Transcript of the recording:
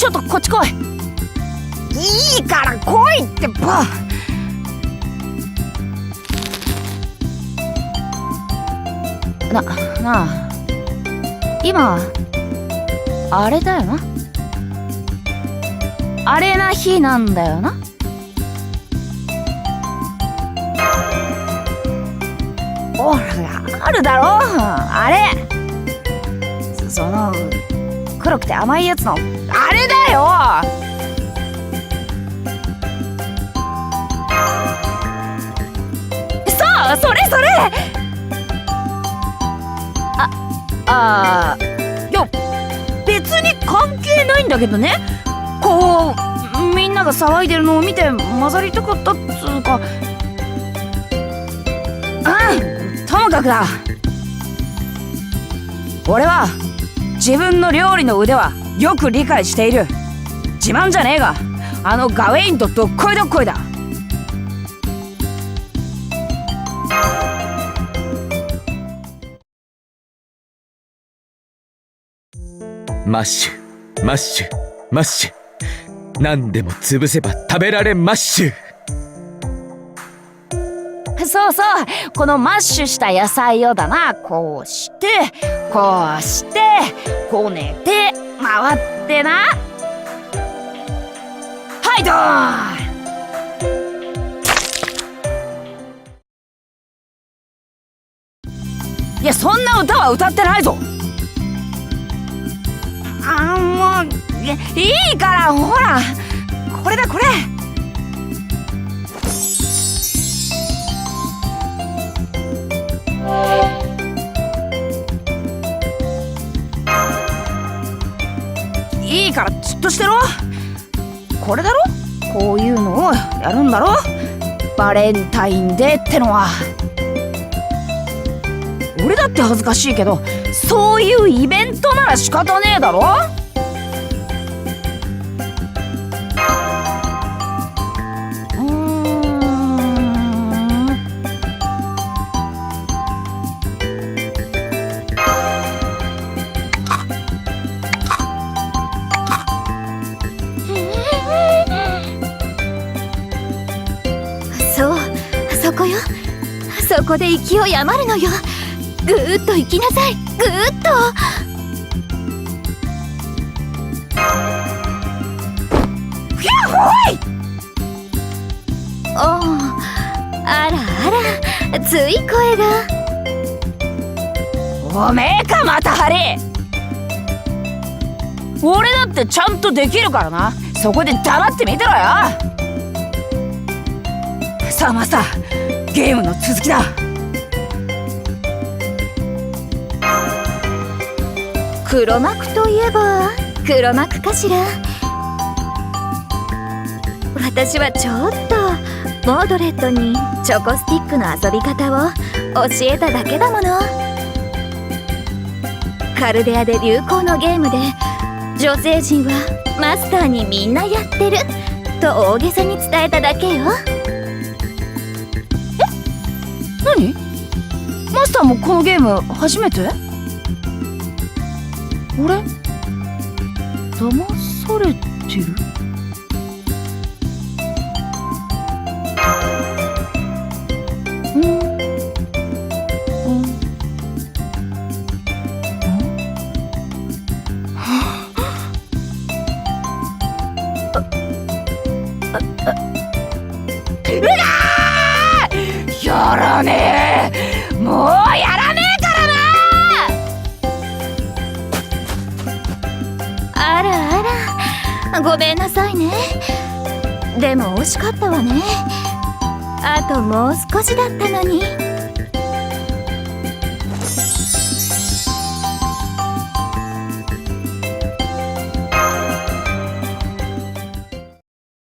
ちょっとこっち来い。いいから来いってば。ななあ。今あれだよな。あれな日なんだよな。ほらあるだろ。あれ。その黒くて甘いやつの。あれだよ！そうそれそれ！ああいや別に関係ないんだけどね。こうみんなが騒いでるのを見て混ざりたかったっつうか。うんともかくだ。俺は自分の料理の腕はよく理解している。自慢じゃねえがあのガウェインとどっこいどっこいだ。マッシュマッシュマッシュ。何でも潰せば食べられマッシュ。そうそう。このマッシュした野菜をだな。こうしてこうしてこねて回ってな。はいどーんいやそんな歌は歌ってないぞ。あもういいいからほら。これだこれ。いからじっとしてろ。これだろ？こういうのをやるんだろ？バレンタインデーってのは。俺だって恥ずかしいけどそういうイベントなら仕方ねえだろ？そこで勢い余るのよ。ぐーっと行きなさい。ぐーっと。おおあらあらつい声が。おめえかまたハリ俺だってちゃんとできるからな。そこで黙って見てろよ。さあマスターゲームの続きだ。黒幕といえば黒幕かしら。私はちょっとモードレットにチョコスティックの遊び方を教えただけだもの。カルデアで流行のゲームで女性陣はマスターにみんなやってると大げさに伝えただけよ。何？マスターもこのゲーム初めて？俺？騙されてる？ね。もうやらねえからな。あらあら。ごめんなさいね。でも惜しかったわね。あともう少しだったのに。